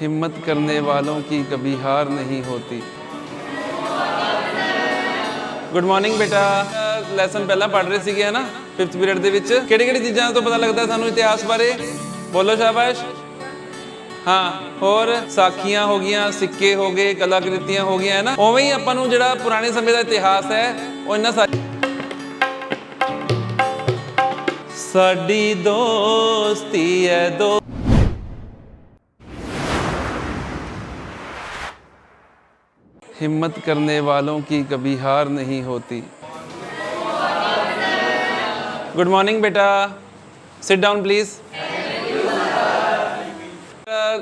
हिम्मत करने वालों की कभी हार नहीं होती ਗੁੱਡ ਮਾਰਨਿੰਗ ਬੇਟਾ ਲੈਸਨ ਪਹਿਲਾਂ ਪੜ੍ਹ ਰਹੇ ਸੀਗੇ ਹਨਾ 5th ਪੀਰੀਅਡ ਦੇ ਵਿੱਚ ਕਿਹੜੀ ਕਿਹੜੀ ਚੀਜ਼ਾਂ ਤੋਂ ਪਤਾ ਲੱਗਦਾ ਸਾਨੂੰ ਇਤਿਹਾਸ ਬਾਰੇ ਬੋਲੋ ਸ਼ਾਬਾਸ਼ ਹਾਂ ਹੋਰ ਸਾਖੀਆਂ ਹੋ ਗਈਆਂ ਸਿੱਕੇ ਹੋ ਗਏ ਕਲਾਕ੍ਰਿਤੀਆਂ ਹੋ ਗਈਆਂ ਹੈ ਨਾ ਉਵੇਂ ਹੀ ਆਪਾਂ ਨੂੰ ਜਿਹੜਾ ਪੁਰਾਣੇ ਸਮੇਂ ਦਾ ਇਤਿਹਾਸ ਹੈ ਉਹ ਇੰਨਾ ਸਾਰੀ ਸਾਡੀ ਦੋਸਤੀ ਹੈ ਦੋ हिम्मत करने वालों की कभी हार नहीं होती गुड मॉर्निंग बेटा सिट डाउन प्लीज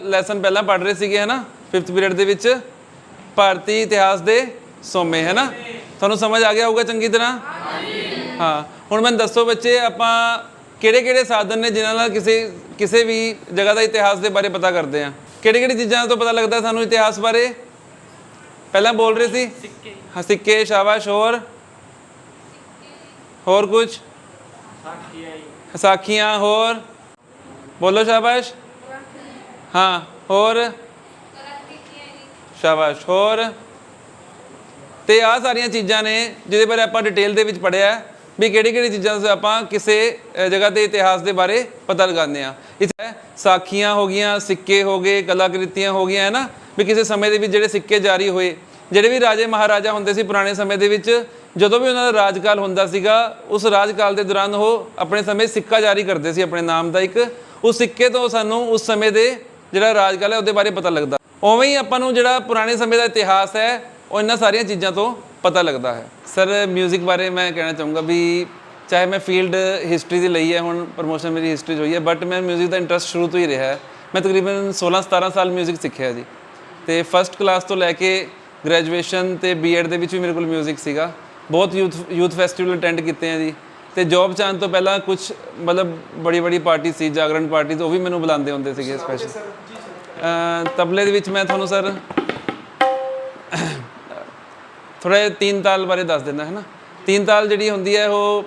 ਲੈਸਨ ਪਹਿਲਾਂ ਪੜ੍ਹ ਰਹੇ ਸੀਗੇ ਹਨਾ 5th ਪੀਰੀਅਡ ਦੇ ਵਿੱਚ ਭਾਰਤੀ ਇਤਿਹਾਸ ਦੇ ਸੋਮੇ ਹੈ ਨਾ ਤੁਹਾਨੂੰ ਸਮਝ ਆ ਗਿਆ ਹੋਊਗਾ ਚੰਗੀ ਤਰ੍ਹਾਂ ਹਾਂ ਹੁਣ ਮੈਨੂੰ ਦੱਸੋ ਬੱਚੇ ਆਪਾਂ ਕਿਹੜੇ ਕਿਹੜੇ ਸਾਧਨ ਨੇ ਜਿਨ੍ਹਾਂ ਨਾਲ ਕਿਸੇ ਕਿਸੇ ਵੀ ਜਗ੍ਹਾ ਦਾ ਇਤਿਹਾਸ ਦੇ ਬਾਰੇ ਪਤਾ ਕਰਦੇ ਆ ਕਿਹੜੀ ਕਿਹੜੀ ਚੀਜ਼ਾਂ ਤੋਂ ਪਤਾ ਲੱਗਦਾ ਸਾਨੂੰ ਇਤਿਹਾਸ ਬਾਰੇ ਪਹਿਲਾਂ ਬੋਲ ਰਹੇ ਸੀ? ਸਿੱਕੇ। ਹਾਂ ਸਿੱਕੇ ਸ਼ਾਬਾਸ਼ ਹੋਰ? ਹੋਰ ਕੁਝ ਸਾਖੀਆਂ ਹੋਰ? ਬੋਲੋ ਸ਼ਾਬਾਸ਼। ਹਾਂ ਹੋਰ? ਸ਼ਾਬਾਸ਼ ਹੋਰ? ਤੇ ਆ ਸਾਰੀਆਂ ਚੀਜ਼ਾਂ ਨੇ ਜਿਹਦੇ ਬਾਰੇ ਆਪਾਂ ਡਿਟੇਲ ਦੇ ਵਿੱਚ ਪੜਿਆ ਵੀ ਕਿਹੜੀ ਕਿਹੜੀ ਚੀਜ਼ਾਂ ਤੋਂ ਆਪਾਂ ਕਿਸੇ ਜਗ੍ਹਾ ਦੇ ਇਤਿਹਾਸ ਦੇ ਬਾਰੇ ਪਤਾ ਲਗਾਉਂਦੇ ਆ ਇੱਥੇ ਸਾਖੀਆਂ ਹੋ ਗਈਆਂ ਸਿੱਕੇ ਹੋ ਗਏ ਕਲਾਕ੍ਰਿਤੀਆਂ ਹੋ ਗਈਆਂ ਹੈ ਨਾ? ਵੀ ਕਿਸੇ ਸਮੇਂ ਦੇ ਵਿੱਚ ਜਿਹੜੇ ਸਿੱਕੇ ਜਾਰੀ ਹੋਏ ਜਿਹੜੇ ਵੀ ਰਾਜੇ ਮਹਾਰਾਜਾ ਹੁੰਦੇ ਸੀ ਪੁਰਾਣੇ ਸਮੇਂ ਦੇ ਵਿੱਚ ਜਦੋਂ ਵੀ ਉਹਨਾਂ ਦਾ ਰਾਜਕਾਲ ਹੁੰਦਾ ਸੀਗਾ ਉਸ ਰਾਜਕਾਲ ਦੇ ਦੌਰਾਨ ਉਹ ਆਪਣੇ ਸਮੇਂ ਸਿੱਕਾ ਜਾਰੀ ਕਰਦੇ ਸੀ ਆਪਣੇ ਨਾਮ ਦਾ ਇੱਕ ਉਸ ਸਿੱਕੇ ਤੋਂ ਸਾਨੂੰ ਉਸ ਸਮੇਂ ਦੇ ਜਿਹੜਾ ਰਾਜਕਾਲ ਹੈ ਉਹਦੇ ਬਾਰੇ ਪਤਾ ਲੱਗਦਾ ਉਵੇਂ ਹੀ ਆਪਾਂ ਨੂੰ ਜਿਹੜਾ ਪੁਰਾਣੇ ਸਮੇਂ ਦਾ ਇਤਿਹਾਸ ਹੈ ਉਹ ਇਹਨਾਂ ਸਾਰੀਆਂ ਚੀਜ਼ਾਂ ਤੋਂ ਪਤਾ ਲੱਗਦਾ ਹੈ ਸਰ 뮤직 ਬਾਰੇ ਮੈਂ ਕਹਿਣਾ ਚਾਹੂੰਗਾ ਵੀ ਚਾਹੇ ਮੈਂ ਫੀਲਡ ਹਿਸਟਰੀ ਦੀ ਲਈ ਹੈ ਹੁਣ ਪ੍ਰੋਮੋਸ਼ਨ ਮੇਰੀ ਹਿਸਟਰੀ 'ਚ ਹੋਈ ਹੈ ਬਟ ਮੈਂ 뮤직 ਦਾ ਇੰਟਰਸਟ ਸ਼ੁਰੂ ਤੋਂ ਹੀ ਰਿਹਾ ਹੈ ਮੈਂ ਤਕਰੀਬਨ 16 17 ਸਾਲ 뮤직 ਸਿੱਖਿਆ ਜੀ ਤੇ ਫਸਟ ਕਲਾਸ ਤੋਂ ਲੈ ਕੇ ਗ੍ਰੈਜੂਏਸ਼ਨ ਤੇ ਬੀਐਡ ਦੇ ਵਿੱਚ ਵੀ ਮੇਰੇ ਕੋਲ 뮤직 ਸੀਗਾ ਬਹੁਤ ਯੂਥ ਯੂਥ ਫੈਸਟੀਵਲ ਅਟੈਂਡ ਕੀਤੇ ਆ ਜੀ ਤੇ ਜੌਬ ਚਾਹਣ ਤੋਂ ਪਹਿਲਾਂ ਕੁਝ ਮਤਲਬ ਬੜੀ ਬੜੀ ਪਾਰਟੀ ਸੀ ਜਾਗਰਣ ਪਾਰਟੀ ਉਹ ਵੀ ਮੈਨੂੰ ਬੁਲਾਉਂਦੇ ਹੁੰਦੇ ਸੀਗੇ ਸਪੈਸ਼ਲ ਤਬਲੇ ਦੇ ਵਿੱਚ ਮੈਂ ਤੁਹਾਨੂੰ ਸਰ ਥੋੜਾ ਤਿੰਨ ਤਾਲ ਬਾਰੇ ਦੱਸ ਦਿੰਦਾ ਹੈ ਨਾ ਤਿੰਨ ਤਾਲ ਜਿਹੜੀ ਹੁੰਦੀ ਹੈ ਉਹ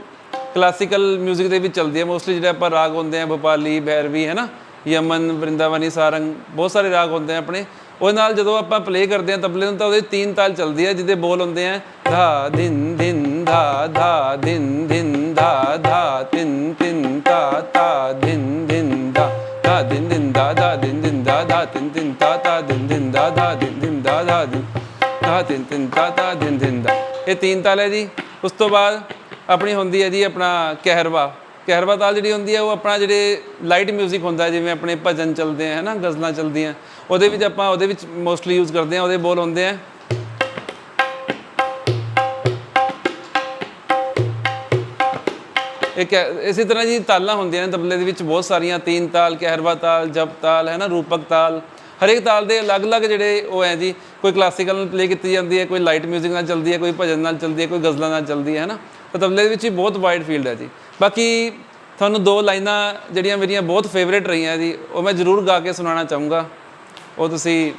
ਕਲਾਸੀਕਲ 뮤직 ਦੇ ਵਿੱਚ ਚੱਲਦੀ ਹੈ ਮੋਸਟਲੀ ਜਿਹੜੇ ਆਪਾਂ ਰਾਗ ਹੁੰਦੇ ਆ ਭੋਪਾਲੀ ਭੈਰਵੀ ਹੈ ਨਾ ਯਮਨ ਵਰਿੰਦਾਵਨੀ ਸਾਰੰਗ ਬਹੁਤ ਸਾਰੇ ਰਾਗ ਹੁੰਦੇ ਆ ਆਪਣੇ ਉਹਦੇ ਨਾਲ ਜਦੋਂ ਆਪਾਂ ਪਲੇ ਕਰਦੇ ਆ ਤਬਲੇ ਨੂੰ ਤਾਂ ਉਹਦੇ ਤਿੰਨ ਤਾਲ ਚੱਲਦੀ ਹੈ ਜਿਹਦੇ ਬੋਲ ਹੁੰਦੇ ਆ ਧਾ ਦਿਨ ਦਿਨ ਧਾ ਧਾ ਦਿਨ ਦਿਨ ਧਾ ਧਾ ਤਿੰਨ ਤਿੰਨ ਤਾ ਤਾ ਦਿਨ ਦਿਨ ਧਾ ਧਾ ਦਿਨ ਦਿਨ ਧਾ ਧਾ ਦਿਨ ਦਿਨ ਧਾ ਧਾ ਤਿੰਨ ਤਿੰਨ ਤਾ ਤਾ ਦਿਨ ਦਿਨ ਧਾ ਧਾ ਦਿਨ ਦਿਨ ਧਾ ਧਾ ਦਿਨ ਤਾ ਤਿੰਨ ਤਿੰਨ ਤਾ ਤਾ ਦਿਨ ਦਿਨ ਦਾ ਇਹ ਤਿੰਨ ਤਾਲ ਹੈ ਜੀ ਉਸ ਤੋਂ ਬਾਅਦ ਆਪਣੀ ਹੁੰਦੀ ਹੈ ਜੀ ਆਪਣਾ ਕਹਿਰਵਾ ਕਹਿਰਵਾ ਤਾਲ ਜਿਹੜੀ ਹੁੰਦੀ ਹੈ ਉਹ ਆਪਣਾ ਜਿਹੜੇ ਲਾਈਟ 뮤직 ਹੁੰਦਾ, ਜਿਵੇਂ ਆਪਣੇ ਭਜਨ ਚੱਲਦੇ ਆ ਹੈ ਨਾ ਗਜ਼ਲਾਂ ਚੱਲਦੀਆਂ। ਉਹਦੇ ਵਿੱਚ ਆਪਾਂ, ਉਹਦੇ ਵਿੱਚ ਮੋਸਟਲੀ ਯੂਜ਼ ਕਰਦੇ ਆ, ਉਹਦੇ ਬੋਲ ਹੁੰਦੇ ਆ। ਇੱਕ ਇਸੇ ਤਰ੍ਹਾਂ ਜੀ ਤਾਲਾਂ ਹੁੰਦੀਆਂ ਨੇ, ਤਬਲੇ ਦੇ ਵਿੱਚ ਬਹੁਤ ਸਾਰੀਆਂ, ਤੀਨ ਤਾਲ, ਕਹਿਰਵਾ ਤਾਲ, ਜਪ ਤਾਲ ਹੈ ਨਾ ਰੂਪਕ ਤਾਲ। ਹਰੇਕ ਤਾਲ ਦੇ ਅਲੱਗ-ਅਲੱਗ ਜਿਹੜੇ ਉਹ ਹੈ ਜੀ, ਕੋਈ ਕਲਾਸੀਕਲ ਨਾਲ ਪਲੇ ਕੀਤੀ ਜਾਂਦੀ ਹੈ, ਕੋਈ ਲਾਈਟ 뮤직 ਨਾਲ ਚੱਲਦੀ ਹੈ, ਕੋਈ ਭਜਨ ਨਾਲ ਚੱਲਦੀ ਹੈ, ਕੋਈ ਗਜ਼ਲਾਂ ਨਾਲ ਚੱਲਦੀ ਹੈ ਨਾ ਤਾਂ ਤਬਲੇ ਦੇ ਵਿੱਚ ਹੀ ਬਹੁਤ ਵਾਈਡ ਫੀਲਡ ਹੈ ਜੀ। ਬਾਕੀ ਤੁਹਾਨੂੰ ਦੋ ਲਾਈਨਾਂ ਜਿਹੜੀਆਂ ਮੇਰੀਆਂ ਬਹੁਤ ਫੇਵਰੇਟ ਰਹੀਆਂ ਜੀ, ਉਹ ਮੈਂ ਜ਼ਰੂਰ ਗਾ ਕੇ ਸੁਣਾਉਣਾ ਚਾਹੂੰਗਾ। ਉਹ ਤੁਸੀਂ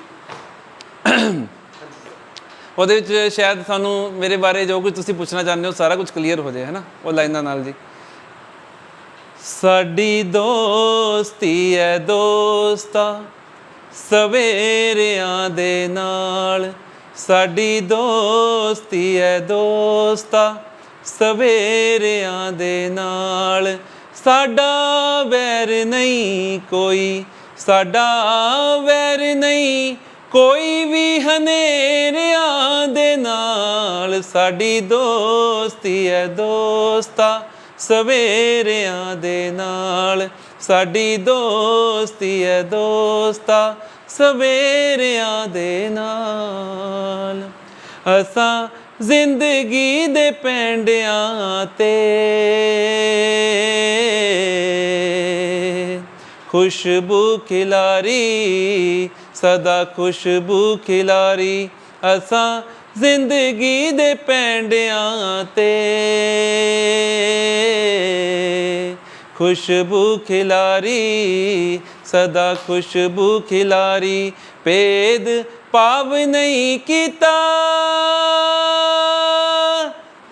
ਉਹਦੇ ਵਿੱਚ ਸ਼ਾਇਦ ਤੁਹਾਨੂੰ ਮੇਰੇ ਬਾਰੇ ਜੋ ਕੁਝ ਤੁਸੀਂ ਪੁੱਛਣਾ ਚਾਹੁੰਦੇ ਹੋ, ਸਾਰਾ ਕੁਝ ਕਲੀਅਰ ਹੋ ਜਾਏ ਹੈ ਨਾ ਉਹ ਲਾਈਨਾਂ ਨਾਲ ਜੀ। ਸਾਡੀ ਦੋਸਤੀ ਹੈ ਦੋਸਤਾ ਸਵੇਰਿਆਂ ਦੇ ਨਾਲ ਸਾਡੀ ਦੋਸਤੀ ਐ ਦੋਸਤਾ। ਸਵੇਰਿਆਂ ਦੇ ਨਾਲ ਸਾਡਾ ਵੈਰ ਨਹੀਂ ਕੋਈ, ਸਾਡਾ ਵੈਰ ਨਹੀਂ ਕੋਈ ਵੀ ਹਨੇਰਿਆਂ ਦੇ ਨਾਲ ਸਾਡੀ ਦੋਸਤੀ ਐ ਦੋਸਤਾ। ਸਵੇਰਿਆਂ ਦੇ ਨਾਲ ਸਾਡੀ ਦੋਸਤੀ ਹੈ ਦੋਸਤਾ ਸਵੇਰਿਆਂ ਦੇ ਨਾਲ। ਅਸਾਂ ਜ਼ਿੰਦਗੀ ਦੇ ਪੈਂਡਿਆਂ ਤੇ ਖੁਸ਼ਬੂ ਖਿਲਾਰੀ, ਸਦਾ ਖੁਸ਼ਬੂ ਖਿਲਾਰੀ। ਅਸਾਂ ਜ਼ਿੰਦਗੀ ਦੇ ਪੈਂਡਿਆਂ ਤੇ ਖੁਸ਼ਬੂ ਖਿਲਾਰੀ, ਸਦਾ ਖੁਸ਼ਬੂ ਖਿਲਾਰੀ ਪੇਦ ਪਾਵ ਨਹੀਂ ਕੀਤਾ।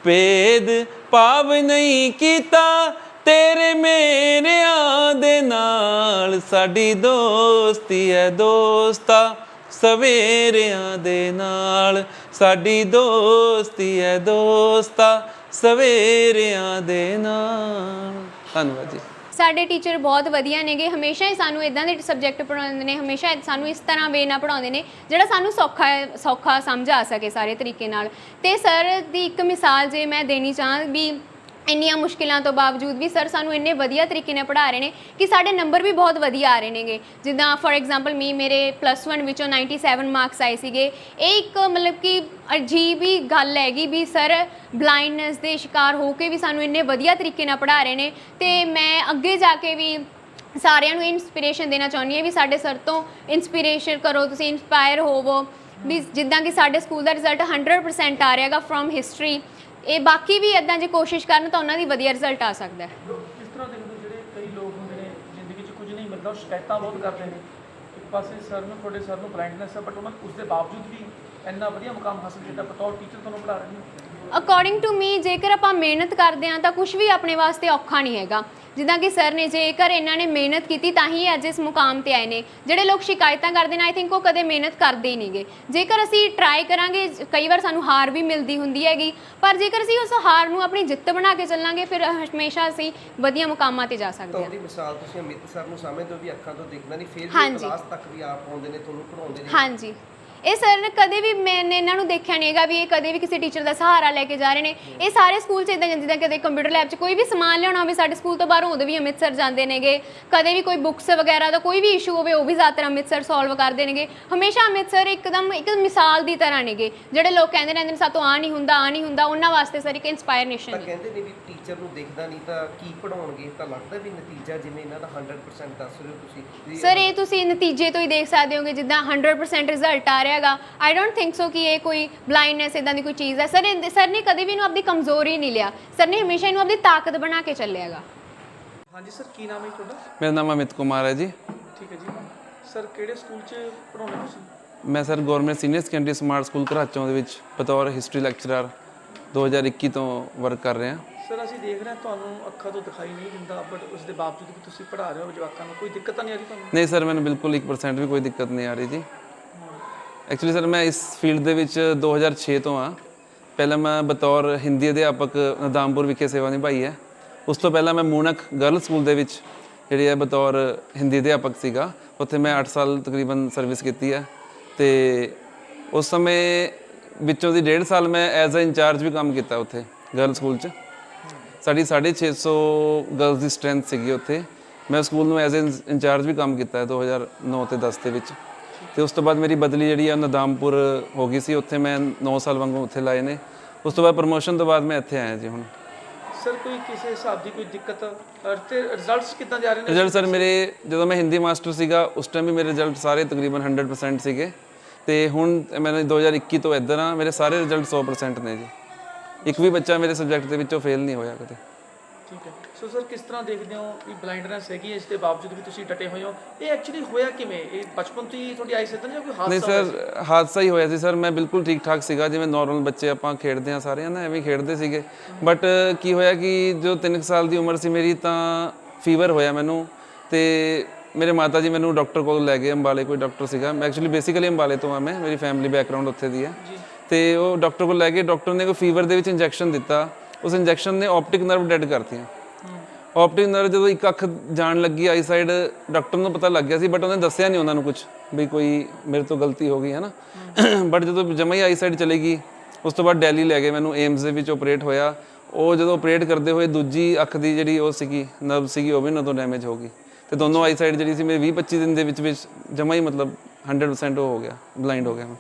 ਭੇਦ ਭਾਵ ਨਹੀਂ ਕੀਤਾ, ਤੇਰੇ ਮੇਰਿਆਂ ਦੇ ਨਾਲ ਸਾਡੀ ਦੋਸਤੀ ਹੈ ਦੋਸਤਾ। ਸਵੇਰਿਆਂ ਦੇ ਨਾਲ ਸਾਡੀ ਦੋਸਤੀ ਹੈ ਦੋਸਤਾ। ਸਵੇਰਿਆਂ ਦੇ ਨਾਲ ਧੰਨਵਾਦ ਜੀ। ਸਾਡੇ ਟੀਚਰ ਬਹੁਤ ਵਧੀਆ ਨੇਗੇ, ਹਮੇਸ਼ਾ ਹੀ ਸਾਨੂੰ ਇਦਾਂ ਦੇ ਸਬਜੈਕਟ ਪੜ੍ਹਾਉਂਦੇ ਨੇ, ਹਮੇਸ਼ਾ ਸਾਨੂੰ ਇਸ ਤਰ੍ਹਾਂ ਵੇ ਨਾਲ ਪੜ੍ਹਾਉਂਦੇ ਨੇ, ਜਿਹੜਾ ਸਾਨੂੰ ਸੌਖਾ ਸੌਖਾ ਸਮਝ ਆ ਸਕੇ ਸਾਰੇ ਤਰੀਕੇ ਨਾਲ। ਤੇ ਸਰ ਦੀ ਇੱਕ ਮਿਸਾਲ ਜੇ ਮੈਂ ਦੇਣੀ ਚਾਹਾਂ ਵੀ ਇੰਨੀਆਂ ਮੁਸ਼ਕਿਲਾਂ ਤੋਂ ਬਾਵਜੂਦ ਵੀ ਸਰ ਸਾਨੂੰ ਇੰਨੇ ਵਧੀਆ ਤਰੀਕੇ ਨਾਲ ਪੜ੍ਹਾ ਰਹੇ ਨੇ ਕਿ ਸਾਡੇ ਨੰਬਰ ਵੀ ਬਹੁਤ ਵਧੀਆ ਆ ਰਹੇ ਨੇਗੇ। ਜਿੱਦਾਂ ਫੋਰ ਐਗਜ਼ਾਮਪਲ ਮੀ ਮੇਰੇ ਪਲੱਸ 1 ਵਿੱਚੋਂ 97 ਮਾਰਕਸ ਆਏ ਸੀਗੇ। ਇਹ ਇੱਕ ਮਤਲਬ ਕਿ ਅਜੀਬ ਹੀ ਗੱਲ ਹੈਗੀ ਵੀ ਸਰ ਬਲਾਈਂਡਨੈਸ ਦੇ ਸ਼ਿਕਾਰ ਹੋ ਕੇ ਵੀ ਸਾਨੂੰ ਇੰਨੇ ਵਧੀਆ ਤਰੀਕੇ ਨਾਲ ਪੜ੍ਹਾ ਰਹੇ ਨੇ ਤੇ ਮੈਂ ਅੱਗੇ ਜਾ ਕੇ ਵੀ ਸਾਰਿਆਂ ਨੂੰ ਇਨਸਪੀਰੇਸ਼ਨ ਦੇਣਾ ਚਾਹੁੰਦੀ ਹਾਂ ਵੀ ਸਾਡੇ ਸਰ ਤੋਂ ਇਨਸਪੀਰੇਸ਼ਨ ਕਰੋ, ਤੁਸੀਂ ਇਨਸਪਾਇਰ ਹੋਵੋ। ਵੀ ਜਿੱਦਾਂ ਕਿ ਸਾਡੇ ਸਕੂਲ ਦਾ ਰਿਜ਼ਲਟ 100% ਆ ਰਿਹਾਗਾ ਫਰੋਮ ਹਿਸਟਰੀ ਇਹ ਬਾਕੀ ਵੀ ਇਦਾਂ ਜੇ ਕੋਸ਼ਿਸ਼ ਕਰਨ ਤਾਂ ਉਹਨਾਂ ਦੀ ਵਧੀਆ ਰਿਜ਼ਲਟ ਆ ਸਕਦਾ ਹੈ। ਕਿਸ ਤਰ੍ਹਾਂ ਦੇਖਦੇ ਹੋ ਜਿਹੜੇ ਕਈ ਲੋਕ ਹੁੰਦੇ ਨੇ ਜ਼ਿੰਦਗੀ 'ਚ ਕੁਝ ਨਹੀਂ ਮਿਲਦਾ ਉਹ ਸ਼ਿਕਾਇਤਾਂ ਬਹੁਤ ਕਰਦੇ ਨੇ। ਇੱਕ ਪਾਸੇ ਸਰ ਨੂੰ ਤੁਹਾਡੇ ਸਰ ਨੂੰ ਬਲਾਈਂਡਨੈਸ ਹੈ ਬਟ ਉਹਨਾਂ ਉਸ ਦੇ ਬਾਵਜੂਦ ਵੀ ਇੰਨਾ ਵਧੀਆ ਮੁਕਾਮ ਹਾਸਲ ਕੀਤਾ ਬਤੌਰ ਟੀਚਰ ਤੁਹਾਨੂੰ ਪੜ੍ਹਾ ਰਹੇ ਨੇ। ਅਕੋਰਡਿੰਗ ਟੂ ਮੀ ਜੇਕਰ ਆਪਾਂ ਮਿਹਨਤ ਕਰਦੇ ਹਾਂ ਤਾਂ ਕੁਝ ਵੀ ਆਪਣੇ ਵਾਸਤੇ ਔਖਾ ਨਹੀਂ ਹੈਗਾ। ਜਿੱਦਾਂ ਕਿ ਸਰ ਨੇ ਜੇਕਰ ਇਹਨਾਂ ਨੇ ਮਿਹਨਤ ਕੀਤੀ ਤਾਂ ਹੀ ਅੱਜ ਇਸ ਮੁਕਾਮ ਤੇ ਆਏ ਨੇ। ਜਿਹੜੇ ਲੋਕ ਸ਼ਿਕਾਇਤਾਂ ਕਰਦੇ ਨੇ ਆਈ ਥਿੰਕ ਉਹ ਕਦੇ ਮਿਹਨਤ ਕਰਦੇ ਹੀ ਨਹੀਂਗੇ। ਜੇਕਰ ਅਸੀਂ ਟਰਾਈ ਕਰਾਂਗੇ ਕਈ ਵਾਰ ਸਾਨੂੰ ਹਾਰ ਵੀ ਮਿਲਦੀ ਹੁੰਦੀ ਹੈਗੀ ਪਰ ਜੇਕਰ ਅਸੀਂ ਉਸ ਹਾਰ ਨੂੰ ਆਪਣੀ ਜਿੱਤ ਬਣਾ ਕੇ ਚੱਲਾਂਗੇ ਫਿਰ ਹਮੇਸ਼ਾ ਅਸੀਂ ਵਧੀਆ ਮੁਕਾਮਾਂ ਤੇ ਜਾ ਸਕਦੇ ਹਾਂ। ਉਹਦੀ ਮਿਸਾਲ ਤੁਸੀਂ ਅਮਿਤ ਸਰ ਨੂੰ ਸਮਝਦੇ ਹੋ ਵੀ ਅੱਖਾਂ ਤੋਂ ਦਿਖਦਾ ਨਹੀਂ ਫਿਰ ਵੀ। ਕਲਾਸ ਤੱਕ ਵੀ ਆਪ ਆਉਂਦੇ ਨੇ ਤੁਹਾਨੂੰ ਪੜਾਉਂਦੇ ਨੇ। ਹਾਂਜੀ। ਇਹ ਸਰ ਨੇ ਕਦੇ ਵੀ ਮੈਨੇ ਇਹਨਾਂ ਨੂੰ ਦੇਖਿਆ ਨਹੀਂ ਹੈਗਾ ਵੀ ਇਹ ਕਦੇ ਵੀ ਕਿਸੇ ਟੀਚਰ ਦਾ ਸਹਾਰਾ ਲੈ ਕੇ ਜਾ ਰਹੇ ਨੇ। ਇਹ ਸਾਰੇ ਸਕੂਲ 'ਚ ਇਦਾਂ ਜਿੱਦਾਂ ਕਦੇ ਕੰਪਿਊਟਰ ਲੈਬ 'ਚ ਕੋਈ ਵੀ ਸਮਾਨ ਲਿਆਉਣਾ ਹੋਵੇ ਸਾਡੇ ਸਕੂਲ ਤੋਂ ਬਾਹਰੋਂ ਉਦੋਂ ਵੀ ਅੰਮ੍ਰਿਤਸਰ ਜਾਂਦੇ ਨੇਗੇ। ਕਦੇ ਵੀ ਕੋਈ ਬੁੱਕਸ ਵਗੈਰਾ ਦਾ ਕੋਈ ਵੀ ਇਸ਼ੂ ਹੋਵੇ ਉਹ ਵੀ ਜ਼ਿਆਦਾਤਰ ਅੰਮ੍ਰਿਤਸਰ ਸੋਲਵ ਕਰਦੇ ਨੇਗੇ। ਹਮੇਸ਼ਾ ਅੰਮ੍ਰਿਤਸਰ ਇੱਕਦਮ ਇੱਕ ਮਿਸਾਲ ਦੀ ਤਰ੍ਹਾਂ ਨੇਗੇ। ਜਿਹੜੇ ਲੋਕ ਕਹਿੰਦੇ ਰਹਿੰਦੇ ਨੇ ਸਾਤੋਂ ਆ ਨਹੀਂ ਹੁੰਦਾ ਆ ਨਹੀਂ ਹੁੰਦਾ। ਉਹਨਾਂ ਵਾਸਤੇ ਸਰ ਇੱਕ ਤਾਂ ਇਨਸਪਾਇਰਨੇਸ਼ਨ ਹੈ। ਕਹਿੰਦੇ ਨੇ ਵੀ ਟੀਚਰ ਨੂੰ ਦਿਖਦਾ ਨਹੀਂ ਤਾਂ ਕੀ ਪੜਾਉਣਗੇ ਤਾਂ ਲੱਗਦਾ ਵੀ ਨਤੀਜਾ ਜਿਵੇਂ ਇਹਨਾਂ ਦਾ 100% ਦੱਸ ਰਹੇ ਹੋ ਤੁਸੀਂ। ਸਰ ਇਹ ਤੁਸੀਂ ਨਤੀਜੇ ਤੋਂ ਹੀ ਦੇਖ ਸਕਦੇ ਹੋਗੇ ਜਿੱਦਾਂ 100% ਰਿਜ਼ਲਟ ਆ ਰਿਹਾਗਾ ਆਈ ਡੋਨਟ ਥਿੰਕ ਸੋ ਕਿ ਇਹ ਕੋਈ ਬਲਾਈਂਡਨੈਸ ਇਦਾਂ ਦੀ ਕੋਈ ਚੀਜ਼ ਹੈ। ਸਰ ਇਹ- ਸਰ ਨੇ ਕਦੇ ਵੀ ਇਹਨੂੰ ਆਪਣੀ ਕਮਜ਼ੋਰੀ ਨਹੀਂ ਲਿਆ। ਸਰ ਨੇ ਹਮੇਸ਼ਾ ਇਹਨੂੰ ਆਪਣੀ ਤਾਕਤ ਬਣਾ ਕੇ ਚੱਲਿਆਗਾ। ਹਾਂਜੀ ਸਰ ਕੀ ਨਾਮ ਹੈ ਤੁਹਾਡਾ? ਮੇਰਾ ਨਾਮ ਅਮਿਤ ਕੁਮਾਰ ਹੈ ਜੀ। ਠੀਕ ਹੈ ਜੀ। ਸਰ ਕਿਹੜੇ ਸਕੂਲ 'ਚ ਪੜ੍ਹਾਉਂਦੇ ਹੋ ਤੁਸੀਂ? ਮੈਂ sir government senior secondary smart school Gharachon ਦੇ ਵਿੱਚ ਬਤੌਰ ਹਿਸਟਰੀ ਲੈਕਚਰਰ 2021 ਤੋਂ ਵਰਕ ਕਰ ਰਿਹਾ। ਸਰ ਅਸੀਂ ਦੇਖ ਰਹੇ ਹਾਂ ਤੁਹਾਨੂੰ ਅੱਖਾਂ ਤੋਂ ਦਿਖਾਈ ਨਹੀਂ ਦਿੰਦਾ ਬਟ ਉਸ ਦੇ ਬਾਵਜੂਦ ਵੀ ਤੁਸੀਂ ਪੜ੍ਹਾ ਰਹੇ ਹੋ ਜਵਾਕਾਂ ਨੂੰ ਕੋਈ ਦਿੱਕਤ ਤਾਂ ਨਹੀਂ ਆ ਰਹੀ ਤੁਹਾਨੂੰ? ਨਹੀਂ ਸਰ ਮੈਨੂੰ ਬਿਲਕੁਲ 1% ਵੀ ਕੋਈ ਦਿੱਕਤ ਨਹੀਂ ਆ ਰਹੀ ਜੀ। ਐਕਚੁਅਲੀ ਸਰ ਮੈਂ ਇਸ ਫੀਲਡ ਦੇ ਵਿੱਚ 2006 ਤੋਂ ਆ ਪਹਿਲਾਂ ਮੈਂ ਬਤੌਰ ਹਿੰਦੀ ਅਧਿਆਪਕ ਨਦਾਮਪੁਰ ਵਿਖੇ ਸੇਵਾ ਨਿਭਾਈ ਹੈ। ਉਸ ਤੋਂ ਪਹਿਲਾਂ ਮੈਂ ਮੂਨਕ ਗਰਲ ਸਕੂਲ ਦੇ ਵਿੱਚ ਜਿਹੜੀ ਹੈ ਬਤੌਰ ਹਿੰਦੀ ਅਧਿਆਪਕ ਸੀਗਾ। ਉੱਥੇ ਮੈਂ 8 ਸਾਲ ਤਕਰੀਬਨ ਸਰਵਿਸ ਕੀਤੀ ਹੈ। ਤੇ ਉਸ ਸਮੇਂ ਵਿੱਚੋਂ ਦੀ ਡੇਢ ਸਾਲ ਮੈਂ ਐਜ਼ ਅ ਇੰਚਾਰਜ ਵੀ ਕੰਮ ਕੀਤਾ ਉੱਥੇ ਗਰਲ ਸਕੂਲ 'ਚ। ਸਾਡੀ 650 ਗਰਲਸ ਦੀ ਸਟਰੈਂਥ ਸੀਗੀ ਉੱਥੇ। ਮੈਂ ਸਕੂਲ ਨੂੰ ਐਜ਼ ਇੰਚਾਰਜ ਵੀ ਕੰਮ ਕੀਤਾ ਹੈ 2009 ਤੇ 10 ਦੇ ਵਿੱਚ। ਤੇ ਉਸ ਤੋਂ ਬਾਅਦ ਮੇਰੀ ਬਦਲੀ ਜਿਹੜੀ ਆ ਨਦਾਮਪੁਰ ਹੋ ਗਈ ਸੀ। ਉੱਥੇ ਮੈਂ 9 ਸਾਲ ਵਾਂਗੂ ਉੱਥੇ ਲਾਏ ਨੇ। ਉਸ ਤੋਂ ਬਾਅਦ ਪ੍ਰਮੋਸ਼ਨ ਤੋਂ ਬਾਅਦ ਮੈਂ ਇੱਥੇ ਆਇਆ ਜੀ ਹੁਣ। ਸਰ ਕੋਈ ਕਿਸੇ ਹਿਸਾਬ ਦੀ ਕੋਈ ਦਿੱਕਤ? ਅਰ ਤੇ ਰਿਜ਼ਲਟਸ ਕਿੱਦਾਂ ਜਾ ਰਹੇ ਨੇ? ਰਿਜ਼ਲਟ ਸਰ ਮੇਰੇ ਜਦੋਂ ਮੈਂ ਹਿੰਦੀ ਮਾਸਟਰ ਸੀਗਾ ਉਸ ਟਾਈਮ ਵੀ ਮੇਰੇ ਰਿਜ਼ਲਟ ਸਾਰੇ ਤਕਰੀਬਨ 100% ਸੀਗੇ। ਤੇ ਹੁਣ ਮੈਂ 2021 ਤੋਂ ਇੱਧਰ ਆ ਮੇਰੇ ਸਾਰੇ ਰਿਜ਼ਲਟ 100% ਨੇ ਜੀ। ਇੱਕ ਵੀ ਬੱਚਾ ਮੇਰੇ ਸਬਜੈਕਟ ਦੇ ਵਿੱਚੋਂ ਫੇਲ ਨਹੀਂ ਹੋਇਆ ਕਦੇ। ਠੀਕ ਹੈ। ਸੋ ਸਰ ਕਿਸ ਤਰ੍ਹਾਂ ਦੇਖਦੇ ਹੋ ਵੀ ਬਲਾਈਂਡਨੈਸ ਹੈਗੀ ਇਸ ਦੇ ਬਾਵਜੂਦ ਵੀ ਤੁਸੀਂ ਡਟੇ ਹੋਏ ਹੋ? ਇਹ ਐਕਚੁਅਲੀ ਹੋਇਆ ਕਿਵੇਂ? ਇਹ ਬਚਪਨ ਤੋਂ ਹੀ ਤੁਹਾਡੀ ਆਈ ਸੀ ਜਾਂ ਕੋਈ ਨਹੀਂ ਹਾਦਸਾ ਹੋਇਆ ਸਰ ਹਾਦਸਾ ਹੀ ਹੋਇਆ ਸੀ ਸਰ ਮੈਂ ਬਿਲਕੁਲ ਠੀਕ ਠਾਕ ਸੀਗਾ। ਜਿਵੇਂ ਨਾਰਮਲ ਬੱਚੇ ਆਪਾਂ ਖੇਡਦੇ ਆ ਸਾਰੇ ਨਾ ਐਵੇਂ ਖੇਡਦੇ ਸੀਗੇ। ਬਟ ਕੀ ਹੋਇਆ ਕਿ ਜੋ 3 ਸਾਲ ਦੀ ਉਮਰ ਸੀ ਮੇਰੀ ਤਾਂ ਫੀਵਰ ਹੋਇਆ ਮੈਨੂੰ। ਤੇ ਮੇਰੇ ਮਾਤਾ ਜੀ ਮੈਨੂੰ ਡਾਕਟਰ ਕੋਲ ਲੈ ਗਏ ਅੰਬਾਲੇ ਕੋਈ ਡਾਕਟਰ ਸੀਗਾ। ਮੈਂ ਐਕਚੁਅਲੀ ਬੇਸਿਕਲੀ ਅੰਬਾਲੇ ਤੋਂ ਆ ਮੈਂ ਮੇਰੀ ਫੈਮਿਲੀ ਬੈਕਗ੍ਰਾਉਂਡ ਉੱਥੇ ਦੀ ਹੈ। ਤੇ ਉਹ ਡਾਕਟਰ ਕੋਲ ਲੈ ਗਏ। ਡਾਕਟਰ ਨੇ ਕੋਈ ਫੀਵਰ ਦੇ ਵਿੱਚ ਇੰਜੈਕਸ਼ਨ ਦਿੱਤਾ। ਉਸ ਇੰਜੈਕਸ਼ਨ ਨੇ ਆਪਟਿਕ ਨਰਵ ਡੈਡ ਕਰਤੀਆਂ। ਆਪਟਿਕ ਨਰਵ ਜਦੋਂ ਇੱਕ ਅੱਖ ਜਾਣ ਲੱਗੀ ਆਈ ਸਾਈਡ ਡਾਕਟਰ ਨੂੰ ਪਤਾ ਲੱਗ ਗਿਆ ਸੀ ਬਟ ਉਹਨੇ ਦੱਸਿਆ ਨਹੀਂ ਉਹਨਾਂ ਨੂੰ ਕੁਝ ਵੀ ਕੋਈ ਮੇਰੇ ਤੋਂ ਗਲਤੀ ਹੋ ਗਈ ਹੈ ਨਾ ਬਟ ਜਦੋਂ ਜਮਾ ਹੀ ਆਈ ਸਾਈਡ ਚਲੀ ਗਈ, ਉਸ ਤੋਂ ਬਾਅਦ ਦਿੱਲੀ ਲੈ ਗਏ ਮੈਨੂੰ ਏਮਸ ਦੇ ਵਿੱਚ ਆਪਰੇਟ ਹੋਇਆ। ਉਹ ਜਦੋਂ ਆਪਰੇਟ ਕਰਦੇ ਹੋਏ ਦੂਜੀ ਅੱਖ ਦੀ ਜਿਹੜੀ ਉਹ ਸੀਗੀ ਨਰਵ ਸੀਗੀ, ਉਹ ਵੀ ਨਾ ਤੋਂ ਡੈਮੇਜ ਹੋ ਗਈ। ਤੇ ਦੋਨੋਂ ਆਈ ਸਾਈਡ ਜਿਹੜੀ ਸੀ, ਮੇਰੀ 20 25 ਦਿਨ ਦੇ ਵਿੱਚ ਵਿੱਚ ਜਮਾ ਹੀ ਮਤਲਬ 100% ਉਹ ਹੋ ਗਿਆ ਬਲਾਈਂਡ ਹੋ ਗਿਆ ਮੈਂ।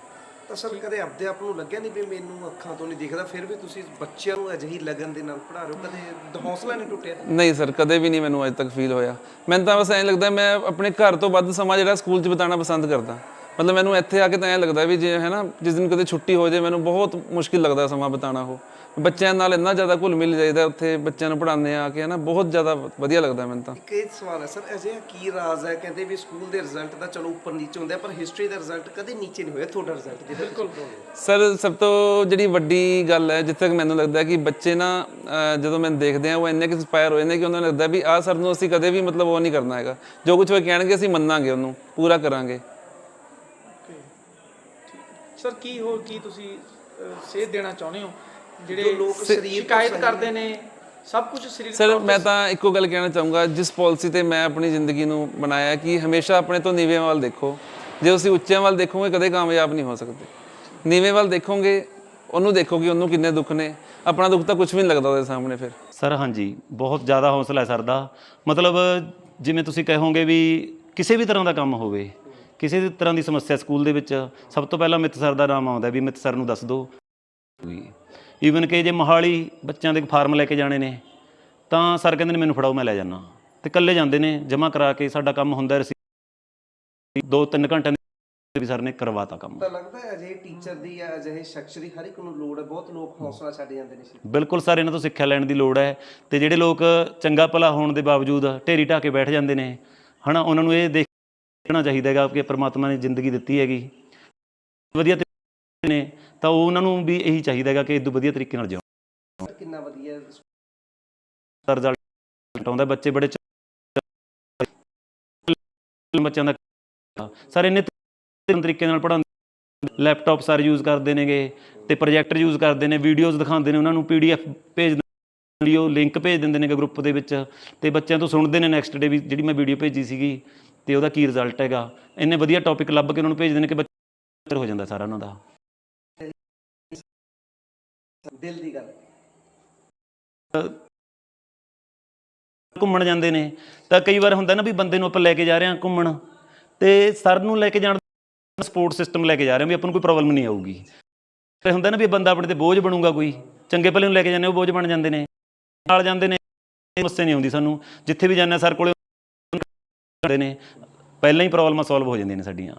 ਤਾਂ ਸਰ ਕਦੇ ਆਪਦੇ ਆਪ ਨੂੰ ਲੱਗਿਆ ਨਹੀਂ ਵੀ ਮੈਨੂੰ ਅੱਖਾਂ ਤੋਂ ਨਹੀਂ ਦਿਖਦਾ? ਫਿਰ ਵੀ ਤੁਸੀਂ ਬੱਚਿਆਂ ਨੂੰ ਅਜਿਹੀ ਲਗਨ ਦੇ ਨਾਲ ਪੜ੍ਹਾ ਰਹੇ ਹੋ? ਕਦੇ ਹੌਸਲਾ ਨਹੀਂ ਟੁੱਟਿਆ? ਨਹੀਂ ਸਰ, ਕਦੇ ਵੀ ਨਹੀਂ ਮੈਨੂੰ ਅੱਜ ਤੱਕ ਫੀਲ ਹੋਇਆ। ਮੈਨੂੰ ਤਾਂ ਬਸ ਐਂ ਲੱਗਦਾ ਮੈਂ ਆਪਣੇ ਘਰ ਤੋਂ ਵੱਧ ਸਮਾਂ ਜਿਹੜਾ ਸਕੂਲ 'ਚ ਬਿਤਾਉਣਾ ਪਸੰਦ ਕਰਦਾ। ਮਤਲਬ ਮੈਨੂੰ ਇੱਥੇ ਆ ਕੇ ਤਾਂ ਐਂ ਲੱਗਦਾ ਵੀ ਜੇ ਹੈ ਨਾ ਜਿਸ ਦਿਨ ਕਦੇ ਛੁੱਟੀ ਹੋ ਜਾਏ, ਮੈਨੂੰ ਬਹੁਤ ਮੁਸ਼ਕਿਲ ਲੱਗਦਾ ਸਮਾਂ ਬਿਤਾਉਣਾ ਉਹ। ਬੱਚਿਆਂ ਨਾਲ ਇੰਨਾ ਜ਼ਿਆਦਾ ਘੁਲ ਮਿਲ ਜਾਈਦਾ ਉੱਥੇ ਬੱਚਿਆਂ ਨੂੰ ਪੜ੍ਹਾਉਂਦੇ ਆ ਕੇ ਹਨਾ ਬਹੁਤ ਜ਼ਿਆਦਾ ਵਧੀਆ ਲੱਗਦਾ ਮੈਨੂੰ ਤਾਂ। ਇੱਕ ਇਹ ਸਵਾਲ ਹੈ ਸਰ ਅਜੇ ਕੀ ਰਾਜ਼ ਹੈ? ਕਹਿੰਦੇ ਵੀ ਸਕੂਲ ਦੇ ਰਿਜ਼ਲਟ ਤਾਂ ਚਲੋ ਉੱਪਰ ਨੀਚੇ ਹੁੰਦੇ ਆ ਪਰ ਹਿਸਟਰੀ ਦਾ ਰਿਜ਼ਲਟ ਕਦੇ ਨੀਚੇ ਨਹੀਂ ਹੋਇਆ ਤੁਹਾਡਾ ਰਿਜ਼ਲਟ ਜਿਹਦਾ ਬਿਲਕੁਲ। ਸਰ ਸਭ ਤੋਂ ਜਿਹੜੀ ਵੱਡੀ ਗੱਲ ਹੈ ਜਿੱਥੇ ਤੱਕ ਮੈਨੂੰ ਲੱਗਦਾ ਕਿ ਬੱਚੇ ਨਾ ਜਦੋਂ ਮੈਨੂੰ ਦੇਖਦੇ ਆ ਉਹ ਇੰਨੇ ਕਿ ਇੰਸਪਾਇਰ ਹੋ ਜਾਂਦੇ ਕਿ ਉਹਨਾਂ ਨੂੰ ਲੱਗਦਾ ਵੀ ਆਹ ਸਰ ਨੂੰ ਅਸੀਂ ਕਦੇ ਵੀ ਮਤਲਬ ਉਹ ਨਹੀਂ ਕਰਨਾ ਹੈਗਾ। ਜੋ ਕੁਝ ਉਹ ਕਹਿਣਗੇ ਅਸੀਂ ਮੰਨਾਂਗੇ ਉਹਨੂੰ ਪੂਰਾ ਕਰਾਂਗੇ। ਸਰ ਕੀ ਹੋ ਕੀ ਤੁਸੀਂ ਸੇਧ ਦੇਣਾ ਚਾਹੁੰਦੇ ਹੋ? ਜਿਹੜੇ ਲੋਕ ਸਰੀਰ ਸ਼ਿਕਾਇਤ ਕਰਦੇ ਨੇ। ਸਭ ਕੁਝ ਸਰੀਰ ਸਰ ਮੈਂ ਤਾਂ ਇੱਕੋ ਗੱਲ ਕਹਿਣਾ ਚਾਹੂੰਗਾ ਜਿਸ ਪਾਲਿਸੀ ਤੇ ਮੈਂ ਆਪਣੀ ਜ਼ਿੰਦਗੀ ਨੂੰ ਬਣਾਇਆ ਕਿ ਹਮੇਸ਼ਾ ਆਪਣੇ ਤੋਂ ਨੀਵੇਂ ਵੱਲ ਦੇਖੋ। ਜੇ ਤੁਸੀਂ ਉੱਚਿਆਂ ਵੱਲ ਦੇਖੋਗੇ ਕਦੇ ਕਾਮਯਾਬ ਨਹੀਂ ਹੋ ਸਕਦੇ। ਨੀਵੇਂ ਵੱਲ ਦੇਖੋਗੇ ਉਹਨੂੰ ਦੇਖੋ ਕਿ ਉਹਨੂੰ ਕਿੰਨੇ ਦੁੱਖ ਨੇ। ਆਪਣਾ ਦੁੱਖ ਤਾਂ ਕੁਝ ਵੀ ਨਹੀਂ ਲੱਗਦਾ ਉਹਦੇ ਸਾਹਮਣੇ ਫਿਰ। ਸਰ ਹਾਂਜੀ ਬਹੁਤ ਜ਼ਿਆਦਾ ਹੌਸਲਾ ਹੈ ਸਰ ਦਾ। ਮਤਲਬ ਜਿਵੇਂ ਤੁਸੀਂ ਕਹੋਗੇ ਵੀ ਕਿਸੇ ਵੀ ਤਰ੍ਹਾਂ ਦਾ ਕੰਮ ਹੋਵੇ ਕਿਸੇ ਵੀ ਤਰ੍ਹਾਂ ਦੀ ਸਮੱਸਿਆ ਸਕੂਲ ਦੇ ਵਿੱਚ ਸਭ ਤੋਂ ਪਹਿਲਾਂ ਮਿੱਤ ਸਰ ਦਾ ਨਾਮ ਆਉਂਦਾ ਵੀ ਮਿੱਤ ਸਰ ਨੂੰ ਦੱਸ ਦਿਓ। ਈਵਨ ਕਿ ਜੇ ਮੋਹਾਲੀ ਬੱਚਿਆਂ ਦੇ ਫਾਰਮ ਲੈ ਕੇ ਜਾਣੇ ਨੇ ਤਾਂ ਸਰ ਕਹਿੰਦੇ ਨੇ ਮੈਨੂੰ ਫੜਾਓ ਮੈਂ ਲੈ ਜਾਣਾ ਤੇ ਇਕੱਲੇ ਜਾਂਦੇ ਨੇ ਜਮ੍ਹਾਂ ਕਰਾ ਕੇ ਸਾਡਾ ਕੰਮ ਹੁੰਦਾ ਰਸੀ ਦੋ ਤਿੰਨ ਘੰਟਿਆਂ ਦੇ ਵੀ ਸਰ ਨੇ ਕਰਵਾਤਾ ਕੰਮ। ਤਾਂ ਲੱਗਦਾ ਹੈ ਅਜੇ ਟੀਚਰ ਦੀ ਜਾਂ ਅਜਿਹੇ ਸ਼ਖਸ ਦੀ ਹਰ ਇੱਕ ਨੂੰ ਲੋੜ ਹੈ ਬਹੁਤ ਲੋਕ ਹੌਸਲਾ ਛੱਡ ਜਾਂਦੇ ਨੇ ਬਿਲਕੁਲ ਸਰ ਇਹਨਾਂ ਤੋਂ ਸਿੱਖਿਆ ਲੈਣ ਦੀ ਲੋੜ ਹੈ। ਤੇ ਜਿਹੜੇ ਲੋਕ ਚੰਗਾ ਭਲਾ ਹੋਣ ਦੇ ਬਾਵਜੂਦ ਢੇਰੀ ਢਾਹ ਕੇ ਬੈਠ ਜਾਂਦੇ ਨੇ ਹਨਾ ਉਹਨਾਂ ਨੂੰ ਇਹ ਦੇਖਣਾ ਚਾਹੀਦਾ ਹੈਗਾ ਕਿ ਪ੍ਰਮਾਤਮਾ ਨੇ ਜ਼ਿੰਦਗੀ ਦਿੱਤੀ ਹੈਗੀ। ਵਧੀਆ ਨੇ ਤਾਂ ਉਹ ਉਹਨਾਂ ਨੂੰ ਵੀ ਇਹੀ ਚਾਹੀਦਾ ਹੈਗਾ ਕਿ ਇਦੋਂ ਵਧੀਆ ਤਰੀਕੇ ਨਾਲ ਜਿਉਣ। ਕਿੰਨਾ ਵਧੀਆ ਰਿਜ਼ਲਟ ਆਉਂਦਾ ਬੱਚੇ ਬੜੇ ਬੱਚਿਆਂ ਦਾ ਸਰ ਇੰਨੇ ਤਰੀਕੇ ਨਾਲ ਪੜ੍ਹਾਉਂਦੇ ਲੈਪਟਾਪ ਸਰ ਯੂਜ਼ ਕਰਦੇ ਨੇਗੇ ਤੇ ਪ੍ਰੋਜੈਕਟਰ ਯੂਜ਼ ਕਰਦੇ ਨੇ ਵੀਡੀਓਜ਼ ਦਿਖਾਉਂਦੇ ਨੇ ਉਹਨਾਂ ਨੂੰ ਪੀਡੀਐਫ ਭੇਜ ਵੀਡੀਓ ਲਿੰਕ ਭੇਜ ਦਿੰਦੇ ਨੇਗੇ ਗਰੁੱਪ ਦੇ ਵਿੱਚ ਤੇ ਬੱਚਿਆਂ ਤੋਂ ਸੁਣਦੇ ਨੇ ਨੈਕਸਟ ਡੇ ਵੀ ਜਿਹੜੀ ਮੈਂ ਵੀਡੀਓ ਭੇਜੀ ਸੀਗੀ ਤੇ ਉਹਦਾ ਕੀ ਰਿਜ਼ਲਟ ਹੈਗਾ। ਇੰਨੇ ਵਧੀਆ ਟੌਪਿਕ ਲੱਭ ਕੇ ਉਹਨਾਂ ਨੂੰ ਭੇਜਦੇ ਨੇ ਕਿ ਬੱਚੇ ਹੋ ਜਾਂਦਾ ਸਾਰਾ ਉਹਨਾਂ ਦਾ। ਦਿਲ ਦੀ ਗੱਲ। ਘੁੰਮਣ ਜਾਂਦੇ ਨੇ। ਤਾਂ ਕਈ ਵਾਰ ਹੁੰਦਾ ਨਾ ਵੀ ਬੰਦੇ ਨੂੰ ਆਪਾਂ ਲੈ ਕੇ ਜਾ ਰਹੇ ਹਾਂ ਘੁੰਮਣ। ਤੇ ਸਰ ਨੂੰ ਲੈ ਕੇ ਜਾਣ ਦਾ ਸਪੋਰਟ ਸਿਸਟਮ ਲੈ ਕੇ ਜਾ ਰਹੇ ਹਾਂ ਵੀ ਆਪਾਂ ਨੂੰ ਕੋਈ ਪ੍ਰੋਬਲਮ ਨਹੀਂ ਆਊਗੀ। ਤੇ ਹੁੰਦਾ ਨਾ ਵੀ ਬੰਦਾ ਆਪਣੇ ਤੇ ਬੋਝ ਬਣੂਗਾ ਕੋਈ। ਚੰਗੇ ਭਲੇ ਨੂੰ ਲੈ ਕੇ ਜਾਂਦੇ ਉਹ ਬੋਝ ਬਣ ਜਾਂਦੇ ਨੇ। ਨਾਲ ਜਾਂਦੇ ਨੇ, ਸਮੱਸਿਆ ਨਹੀਂ ਆਉਂਦੀ ਸਾਨੂੰ। ਜਿੱਥੇ ਵੀ ਜਾਂਦੇ ਹਾਂ, ਸਰ ਕੋਲੇ ਨੇ। ਪਹਿਲਾਂ ਹੀ ਪ੍ਰੋਬਲਮਾਂ ਸੋਲਵ ਹੋ ਜਾਂਦੀਆਂ ਨੇ ਸਾਡੀਆਂ।